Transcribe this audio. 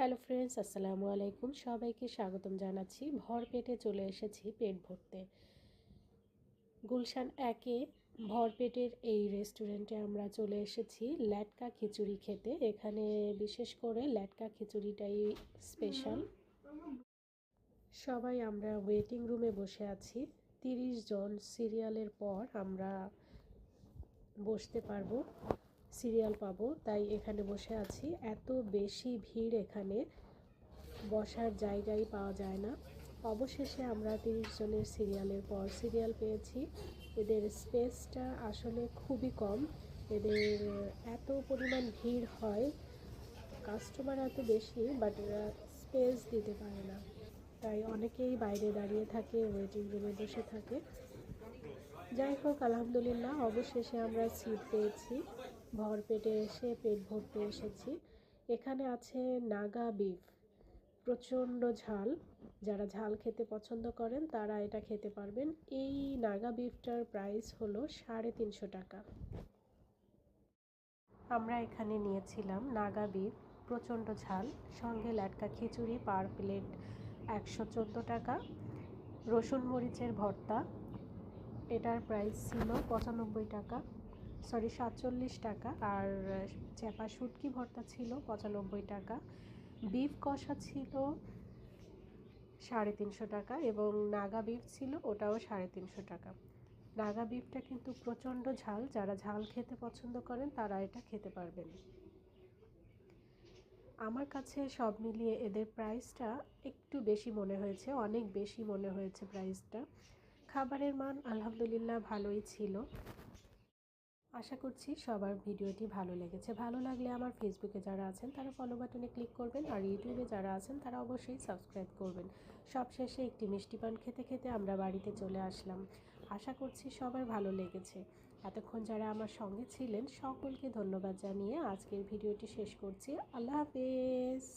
Hello friends, আসসালামু আলাইকুম। সবাইকে স্বাগতম জানাচ্ছি। ভর পেটে চলে এসেছি পেট ভরতে। গুলশান একে ভর পেটের এই রেস্টুরেন্টে আমরা চলে এসেছি ল্যাটকা খিচুড়ি খেতে। এখানে বিশেষ করে ল্যাটকা খিচুড়িটাই স্পেশাল। সবাই আমরা ওয়েটিং রুমে বসে আছি। তিরিশ জন সিরিয়ালের পর আমরা বসতে পারব। সিরিয়াল পাবো, তাই এখানে বসে আছি। এত বেশি ভিড় এখানে বসার জায়গাই পাওয়া যায় না। অবশেষে আমরা তিরিশ জনের সিরিয়ালের পর সিরিয়াল পেয়েছি। এদের স্পেসটা আসলে খুবই কম। এদের এত পরিমাণ ভিড় হয়, কাস্টমার এত বেশি, বাট এরা স্পেস দিতে পারে না। তাই অনেকেই বাইরে দাঁড়িয়ে থাকে, ওয়েটিং রুমে বসে থাকে। যাই হোক আলহামদুলিল্লাহ, অবশেষে আমরা সিট পেয়েছি। ভর পেটে এসে পেট ভরতে এসেছি। এখানে আছে নাগা বিফ প্রচণ্ড ঝাল। যারা ঝাল খেতে পছন্দ করেন, তারা এটা খেতে পারবেন। এই নাগা বিফটার প্রাইস হলো সাড়ে তিনশো টাকা। আমরা এখানে নিয়েছিলাম নাগা বিফ প্রচণ্ড ঝাল। সঙ্গে ল্যাটকা খিচুড়ি পার প্লেট একশো চোদ্দ টাকা। রসুন মরিচের ভর্তা এটার প্রাইস ছিল পঁচানব্বই টাকা সরি সাতচল্লিশ টাকা। আর চ্যাপা শুটকি ভর্তা ছিল পঁচানব্বই টাকা। বিফ কষা ছিল সাড়ে তিনশো টাকা এবং নাগা বিফ ছিল ওটাও সাড়ে তিনশো টাকা। নাগা বিফটা কিন্তু প্রচণ্ড ঝাল, যারা ঝাল খেতে পছন্দ করেন তারা এটা খেতে পারবেন। আমার কাছে সব মিলিয়ে এদের প্রাইসটা একটু বেশি মনে হয়েছে, অনেক বেশি মনে হয়েছে প্রাইসটা খাবারের মান আলহামদুলিল্লাহ ভালোই ছিল। আশা করছি সবার ভিডিওটি ভালো লেগেছে। ভালো লাগলে আমার ফেসবুকে যারা আছেন, তারা ফলো বাটনে ক্লিক করবেন আর ইউটিউবে যারা আছেন, তারা অবশ্যই সাবস্ক্রাইব করবেন। সবশেষে একটি মিষ্টি পান খেতে খেতে আমরা বাড়িতে চলে আসলাম। আশা করছি সবার ভালো লেগেছে। এতক্ষণ যারা আমার সঙ্গে ছিলেন, সকলকে ধন্যবাদ জানিয়ে আজকের ভিডিওটি শেষ করছি। আল্লাহ হাফেজ।